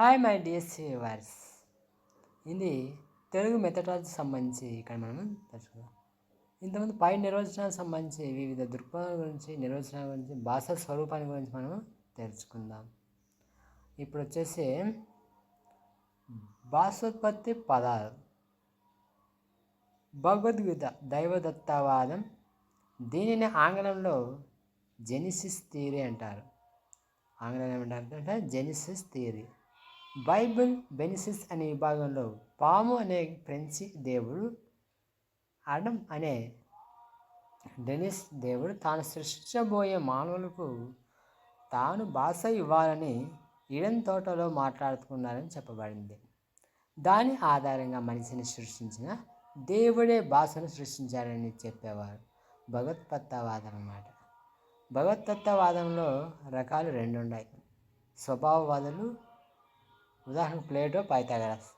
Hi my dear savours ఇది Telugu methodology సంబంధించి ఇక్కడ మనం తెలుసుకుందాం. ఇంతకుముందు పై నిర్వచనాలకు సంబంధించి వివిధ దృక్పథాల గురించి నిర్వచనాల గురించి భాషా స్వరూపాన్ని గురించి మనం తెలుసుకుందాం. ఇప్పుడు వచ్చేసి భాషోత్పత్తి పదాలు. భగవద్గీత దైవదత్తవాదం దీనిని ఆంగ్లంలో జెనిసిస్ థియరీ అంటారు. ఆంగ్లంలో ఏమంటారు అంటే జెనిసిస్ థియరీ. బైబిల్ బెనిసిస్ అనే విభాగంలో పాము అనే ఫ్రెంచి దేవుడు అడమ్ అనే డెనిస్ దేవుడు తాను సృష్టించబోయే మానవులకు తాను భాష ఇవ్వాలని ఈడెన్ తోటలో మాట్లాడుతున్నారని చెప్పబడింది. దాని ఆధారంగా మనిషిని సృష్టించిన దేవుడే భాషను సృష్టించారని చెప్పేవారు. భగవత్పత్తవాదం అన్నమాట. భగవత్తత్వవాదంలో రకాలు రెండు ఉన్నాయి స్వభావవాదులు ఉదాహరణకు ప్లేటో పైథాగరస్.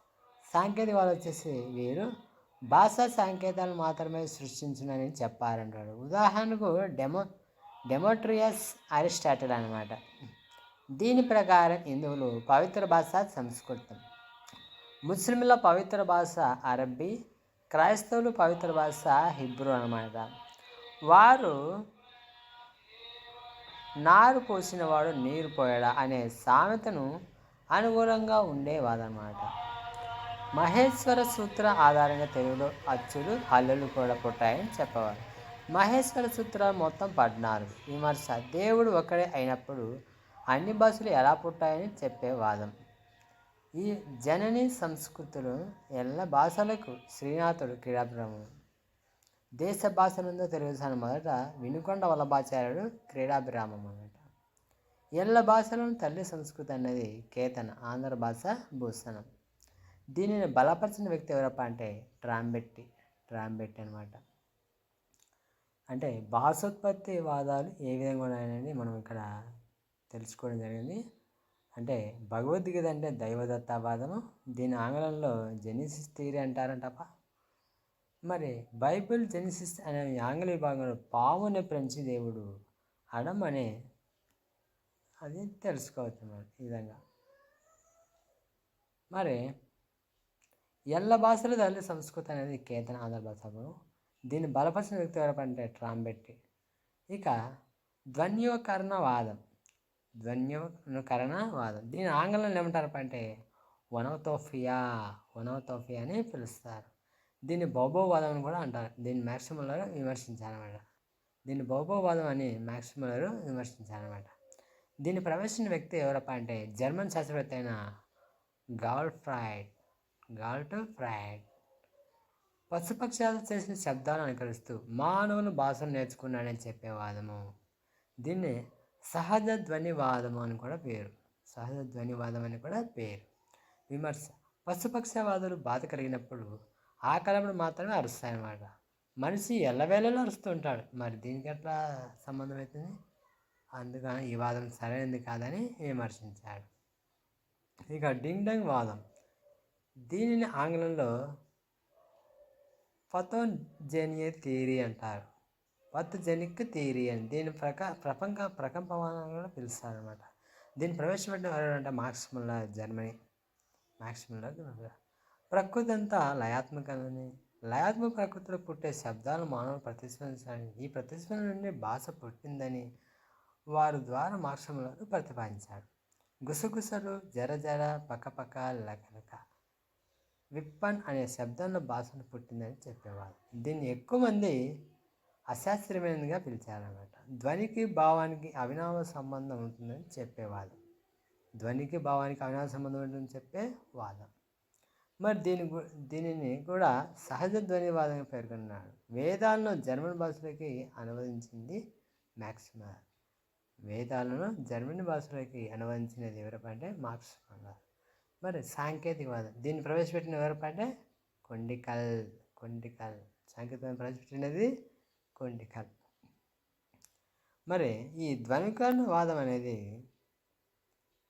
వాళ్ళు వచ్చేసి వీరు భాషా సాంకేతాలు మాత్రమే సృష్టించునని చెప్పారంటాడు ఉదాహరణకు డెమో డెమోట్రియస్ అరిస్టాటిల్ అనమాట దీని ప్రకారం హిందువులు పవిత్ర భాష సంస్కృతం. ముస్లింల పవిత్ర భాష అరబ్బీ క్రైస్తవులు పవిత్ర భాష హిబ్రూ అనమాట వారు నారు పోసినవాడు నీరు పోయడా అనే సామెతను అనుకూలంగా ఉండేవాదన్నమాట. మహేశ్వర సూత్ర ఆధారంగా తెలుగులో అచ్చులు హల్లులు కూడా పుట్టాయని చెప్పవారు. మహేశ్వర సూత్రాలు మొత్తం పద్నాలుగు. విమర్శ దేవుడు ఒకడే అయినప్పుడు అన్ని భాషలు ఎలా పుట్టాయని చెప్పే వాదం. ఈ జనని సంస్కృతులు ఎల్ల భాషలకు శ్రీనాథుడు క్రీడాభిరామం. దేశ భాషలందు తెలుగు మొదట వినుకొండ వల్లభాచార్యుడు క్రీడాభిరామం అన్నమాట. ఎల్ల భాషలను తల్లి సంస్కృతి అనేది కేతన ఆంధ్ర భాష భూషణం దీనిని బలపరిచిన వ్యక్తి ఎవరప్ప అంటే ట్రాంబెట్టి ట్రాంబెట్టి అనమాట అంటే భాషోత్పత్తి వాదాలు ఏ విధంగా ఉన్నాయనేది మనం ఇక్కడ తెలుసుకోవడం జరిగింది. అంటే భగవద్గీత అంటే దైవదత్తవాదము. దీని ఆంగ్లంలో జెనిసిస్ థియరీ అంటారంటప్ప. మరి బైబిల్ జెనిసిస్ అనే ఆంగ్ల విభాగంలో పాముని ఫ్రెంచి దేవుడు అడం అనే అది తెలుసుకోవచ్చు మరి ఈ విధంగా. మరి ఎల్ల భాషలు తల్లి సంస్కృతి అనేది కేతన ఆంధ్ర భాషకు దీన్ని బలపరిచిన వ్యక్తి ఎవరంటే ట్రాంబెట్టి ఇక ధ్వన్యోకరణవాదం ధ్వన్యోకరణవాదం. దీని ఆంగ్లంలో ఏమంటారు అంటే వనవతోఫియా వనవతోఫియా అని పిలుస్తారు. దీన్ని బౌబోవాదం అని కూడా అంటారు. దీన్ని మ్యాక్సిమలర్ విమర్శించారన్నమాట. దీన్ని బౌబోవాదం అని మ్యాక్సిమలర్ విమర్శించారన్నమాట. దీన్ని ప్రవేశించిన వ్యక్తి ఎవరప్ప అంటే జర్మన్ శాస్త్రవేత్త అయిన గాల్ ఫ్రైడ్ గాల్ట్ ఫ్రైడ్ పశుపక్షాలు చేసిన శబ్దాలను అనుకరిస్తూ మానవులు భాషను నేర్చుకున్నాడని చెప్పే వాదము. దీన్ని సహజ ధ్వనివాదము అని కూడా పేరు. సహజ ధ్వనివాదం అని కూడా పేరు. విమర్శ. పశుపక్షవాదులు బాధ కలిగినప్పుడు ఆ కాలంలో మాత్రమే అరుస్తాయన్నమాట. మనిషి ఎల్లవేళలో అరుస్తూ ఉంటాడు. మరి దీనికి ఎట్లా సంబంధం అవుతుంది అందుకని ఈ వాదం సరైనది కాదని విమర్శించాడు? ఇక డింగ్ డంగ్ వాదం. దీనిని ఆంగ్లంలో ఫతోజెనియ థియరీ అంటారు. పథజెనిక్ థియరీ అని దీని ప్రక ప్రపంచ ప్రకంపమానం కూడా పిలుస్తారు అనమాట దీన్ని ప్రవేశపెట్టిన వారు Max Muller Germany. Max Muller ప్రకృతి అంతా లయాత్మకమని. లయాత్మక ప్రకృతిలో పుట్టే శబ్దాలు మానవులు ప్రతిస్పందించాలని ఈ ప్రతిస్పందన నుండి భాష పుట్టిందని వారి ద్వారా మార్క్సములను ప్రతిపాదించాడు. గుసగుసలు జర జర పక్కపక్క లకలక. విప్పన్ అనే శబ్దంలో భాషను పుట్టిందని చెప్పేవారు. దీన్ని ఎక్కువ మంది అశాస్త్రీయమైనదిగా పిలిచారన్నమాట. ధ్వనికి భావానికి అవినావ సంబంధం ఉంటుందని చెప్పేవారు. ధ్వనికి భావానికి అవినావ సంబంధం ఉంటుందని చెప్పే వాదం. మరి దీని దీనిని కూడా సహజ ధ్వనివాదంగా పేర్కొన్నాడు. వేదాలను జర్మన్ భాషలోకి అనువదించింది మ్యాక్సిమర్ వేదాలను జర్మనీ భాషలోకి అనువదించినది ఎవరపంటే మార్క్స్ మరి సాంకేతికవాదం దీన్ని ప్రవేశపెట్టిన ఎవరపంటే కొండికల్ కొండికల్. సాంకేతికవాదం ప్రవేశపెట్టినది కొండికల్. మరి ఈ ధ్వనికరణవాదం అనేది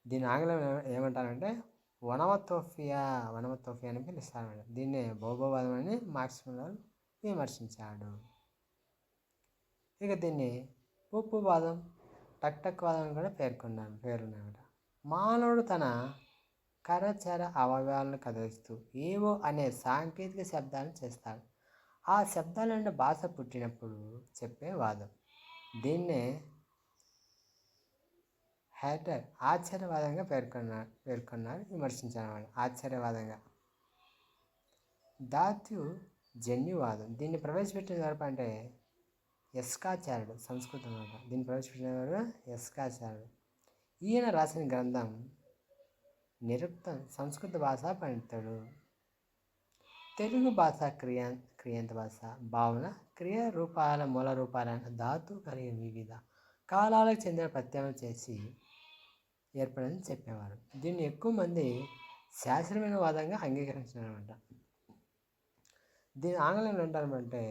దీని ఆంగ్లం ఏమంటారంటే వనమతోఫియా వనమతోఫియా అని పిలుస్తారు దీన్నే భౌభవాదం అని మార్క్స్ విమర్శించాడు. ఇక దీన్ని ఉప్పువాదం టక్ టక్ వాదం కూడా పేర్కొన్నాను పేరున్నమాట మానవుడు తన కరచర అవయవాలను కదిలిస్తూ ఏవో అనే సాంకేతిక శబ్దాలను చేస్తాడు. ఆ శబ్దాల నుండి భాష పుట్టినప్పుడు చెప్పే వాదం. దీన్నే హ్యాటర్ ఆశ్చర్యవాదంగా పేర్కొన్నారు పేర్కొన్నారు విమర్శించినవాడు ఆశ్చర్యవాదంగా. దాత్యు జన్యువాదం. దీన్ని ప్రవేశపెట్టిన వరకు అంటే ఎస్కాచార్యుడు సంస్కృతం అనమాట దీన్ని ప్రవేశపెట్టిన వారు ఎస్కాచార్యుడు ఈయన రాసిన గ్రంథం నిరుక్తం సంస్కృత భాష పండితుడు. తెలుగు భాష క్రియా క్రియాంత భాష భావన క్రియ రూపాల మూల రూపాలైన ధాతు కలిగిన వివిధ కాలాలకు చెందిన ప్రత్యామ్నాయం చేసి ఏర్పడని చెప్పేవారు. దీన్ని ఎక్కువ మంది శాస్త్రమైన వాదంగా అంగీకరించారనమాట దీని ఆంగ్లంలో అంటారంటే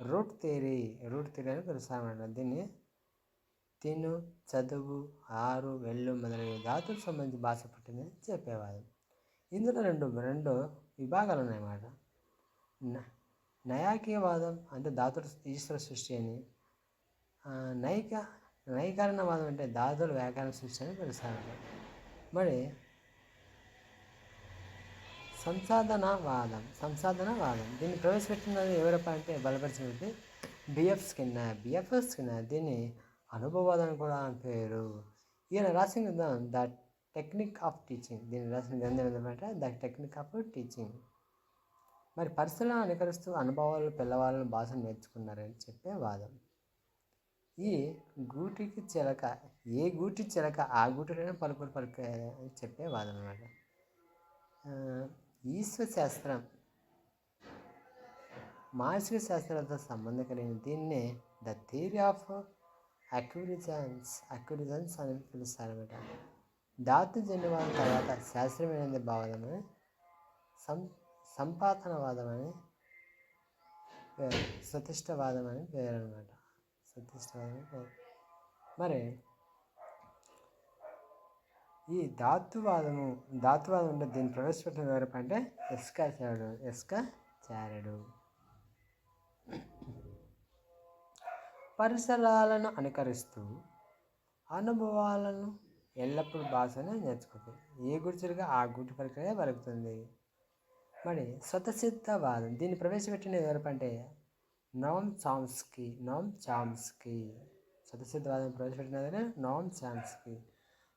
రూట్ థియరీ రూట్ థియరీ అని పిలుస్తామన్నమాట దీన్ని తిను చదువు ఆరు వెళ్ళు మొదలైన ధాతులకు సంబంధించి భాష పుట్టిందని చెప్పేవారు. ఇందులో రెండు రెండు విభాగాలు ఉన్నాయన్నమాట నయాకీయవాదం అంటే ధాతుడు ఈశ్వర సృష్టి అని. నైక నైకరణవాదం అంటే దాతుల వ్యాకరణ సృష్టి అని పిలుస్తారు మరి సంసాధనవాదం సంసాధనవాదం. దీన్ని ప్రవేశపెట్టినది ఎవరప్ప అంటే బలపరిచినది బిఎఫ్ స్కిన్న. బిఎఫ్ స్కిన్న దీన్ని అనుభవాదం కూడా పేరు. ఈయన రాసిన గ్రంథం ద టెక్నిక్ ఆఫ్ టీచింగ్. దీన్ని రాసిన గ్రంథం ఏంటంటే ద టెక్నిక్ ఆఫ్ టీచింగ్. మరి పరిస్థితులను అనుకరిస్తూ అనుభవాలు పిల్లవాళ్ళను భాషను నేర్చుకున్నారని చెప్పే వాదం. ఈ గూటికి చిలక ఏ గూటి చిలక ఆ గూటిలోనే పలుకులు పలుకు అని చెప్పే వాదం అనమాట ఈశ్వ శాస్త్రం. మానసిక శాస్త్రాలతో సంబంధం కలిగిన దీన్నే ద థియరీ ఆఫ్ అక్యూరిజన్స్ అక్యూరిజన్స్ అని పిలుస్తారనమాట ధాతు జన్యవాదం తర్వాత శాస్త్రమైనది భావనమని సం సంపాదనవాదం అని పేరు సతిష్టవాదం అని పేరు అనమాట సతిష్టవాదం పేరు. మరి ఈ ధాతువాదము ధాతువాదం అంటే దీన్ని ప్రవేశపెట్టిన ఎవరు అంటే ఎస్కాచారుడు చారుడు చారుడు పరిసరాలను అనుకరిస్తూ అనుభవాలను ఎల్లప్పుడూ భాషను నేర్చుకుంటుంది ఏ గుర్తులుగా ఆ గుర్తు ప్రక్రియ పలుకుతుంది. మరి స్వతసిద్ధవాదం దీన్ని ప్రవేశపెట్టిన ఎవరంటే నామ్ చామ్స్కి నామ్ చామ్స్కి. స్వతసిద్ధవాదం ప్రవేశపెట్టిన నోమ్ చామ్స్కి.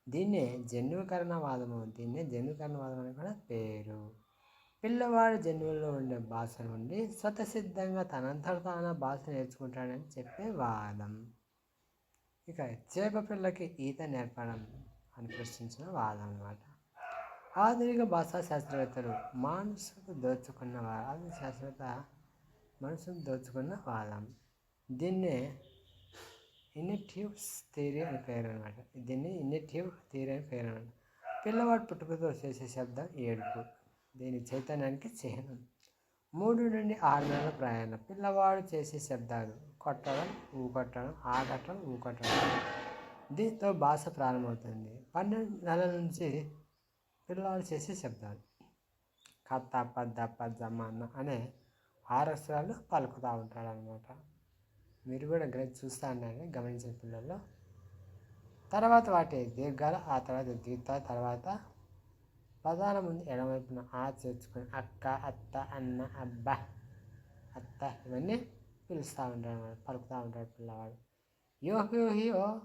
దీన్నే జన్యుకరణవాదము. దీన్నే జన్యుకరణవాదం అని కూడా పేరు. పిల్లవాడు జన్యువుల్లో ఉండే భాష నుండి స్వతసిద్ధంగా తనంతట తాన భాష నేర్చుకుంటాడని చెప్పే వాదం. ఇక చేప పిల్లకి ఈత నేర్పడం అని ప్రశ్నించిన వాదం అన్నమాట. ఆధునిక భాషా శాస్త్రవేత్తలు మనసుకు దోచుకున్న ఆధునిక శాస్త్రవేత్త మనసుకు దోచుకున్న వాదం. దీన్నే ఇన్నెక్టివ్ థియరీ అని పేరు అనమాట దీన్ని ఇన్నెక్టివ్ థియరీ అని పేరు అనమాట పిల్లవాడు పుట్టుకతో చేసే శబ్దం ఏడుపు. దీని చైతన్యానికి చిహ్నం. మూడు నుండి ఆరు నెలల ప్రయాణం. పిల్లవాడు చేసే శబ్దాలు కొట్టడం ఊకొట్టడం ఆగటం ఊకొట్టడం. దీంతో భాష ప్రారంభమవుతుంది. పన్నెండు నెలల నుంచి పిల్లవాడు చేసే శబ్దాలు. కత్త పద్ద అన్న అనే ఆరు అక్షరాలు పలుకుతూ ఉంటాడు అనమాట మీరు కూడా గ్రహించి చూస్తూ అన్నారని గమనించిన పిల్లల్లో. తర్వాత వాటి దీర్ఘాలు ఆ తర్వాత దీర్ఘ తర్వాత పదాల ముందు ఎడమవైపున ఆ చేర్చుకొని అక్క అత్త అన్న అబ్బ అత్త ఇవన్నీ పిలుస్తూ ఉంటాడు పలుకుతూ ఉంటాడు పిల్లవాడు. యోహోహియో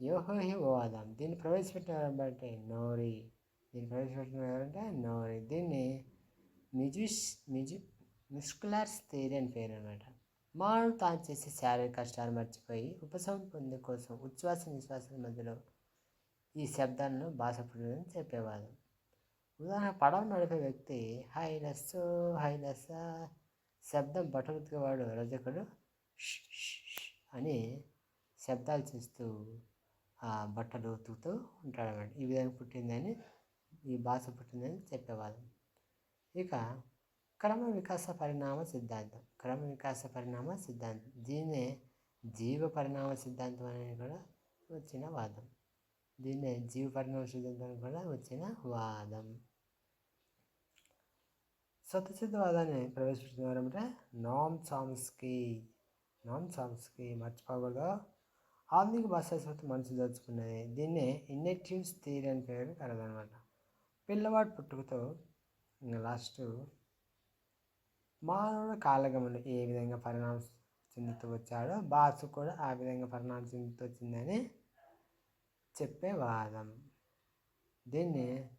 యోహోహి అదాం దీన్ని ప్రవేశపెట్టిన అంటే నోరి. దీన్ని ప్రవేశపెట్టిన ఎవరంటే నోరి. దీన్ని మిజుస్ మిజు మిస్కులర్స్ థియరీ అని పేరు అనమాట మానవుడు తాను చేసే శారీరక కష్టాలు మర్చిపోయి ఉపశమనం పొందే కోసం ఉచ్ఛ్వాస నిశ్వాసాల మధ్యలో ఈ శబ్దాలను భాష చెప్పేవాడు ఉదాహరణ పడవ నడిపే వ్యక్తి హైలస్సు హైలస్స శబ్దం బట్టలుతికేవాడు రజకుడు అని శబ్దాలు చేస్తూ ఆ బట్టలు ఉతుకుతూ ఉంటాడు అన్నమాట ఈ విధంగా పుట్టిందని ఈ భాష పుట్టిందని చెప్పేవాళ్ళం. ఇక క్రమ వికాస పరిణామ సిద్ధాంతం. క్రమ వికాస పరిణామ సిద్ధాంతం. దీన్నే జీవ పరిణామ సిద్ధాంతం అనేది కూడా వచ్చిన వాదం. దీన్నే జీవ పరిణామ సిద్ధాంతం కూడా వచ్చిన వాదం. స్వతసిద్ధవాదాన్ని ప్రవేశపెట్టిన అంటే నామ్ చామ్స్కీ. నామ్ చామ్స్కీ మర్చిపోకూడదు. ఆధునిక భాషాశాస్త్రం మనసు దోచుకున్నది. దీన్నే ఇన్నెక్టివ్స్ థియరీ అని పేరు కలదనమాట పిల్లవాడు పుట్టుకతో లాస్ట్ మానవుడు కాలగమనం ఏ విధంగా పరిణామం చెందుతూ వచ్చాడో బాసు కూడా ఆ విధంగా పరిణామం చెందుతూ వచ్చిందని చెప్పే వాదం. దీన్ని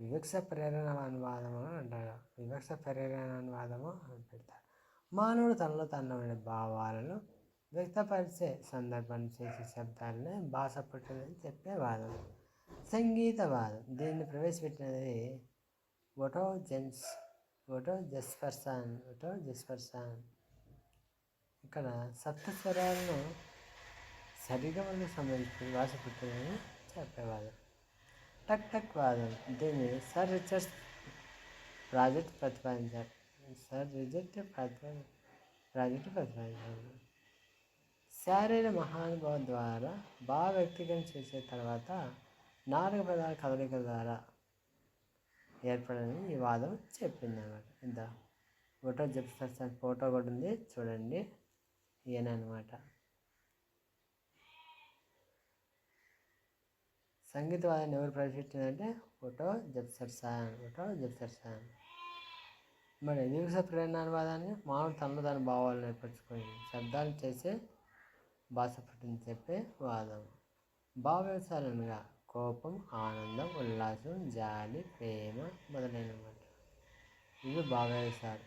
వివక్ష ప్రేరణ అనువాదము అని అంటారు. వివక్ష ప్రేరణ అనువాదము అని పెడతారు. మానవుడు తనలో తన భావాలను వ్యక్తపరిచే సందర్భాన్ని చేసే శబ్దాలనే భాష పుట్టిందని చెప్పే వాదం. సంగీతవాదం దీన్ని ప్రవేశపెట్టినది ఒటో జెన్స్ ఒకటో జస్పర్సన్ ఒకటో జస్పర్సన్ ఇక్కడ సప్తస్వరాలను సరిగమలకు సంబంధించిన భాష పుట్టిందని చెప్పేవారు టక్ టక్ వాదం. దీన్ని సర్ రిచర్డ్ ప్రాజెక్ట్ ప్రతిపాదించారు సర్ రిజెక్ట్ ప్రతిపా ప్రాజెక్ట్ ప్రతిపాదించారు శారీర మహానుభావం ద్వారా బాగా వ్యక్తీకరణ చేసే తర్వాత నాలుగు పదాల కదలికల ద్వారా ఏర్పడని ఈ వాదం చెప్పింది అనమాట ఇంత ఫోటో చెప్తాను ఫోటో కూడా ఉంది. చూడండి. ఈయన అనమాట సంగీతవాదాన్ని ఎవరు ప్రవేశించిందంటే Otto Jespersen Otto Jespersen మరి దివస ప్రేరణ అనువాదాన్ని మానవుడు తనలో తన భావాలను ఏర్పరచుకొని శబ్దాలు చేసే భాష పుట్టింది చెప్పే వాదం. భావ వ్యవసాయాలనగా కోపం ఆనందం ఉల్లాసం జాలి ప్రేమ మొదలైనమాట ఇవి బాగా వ్యవసాయాలు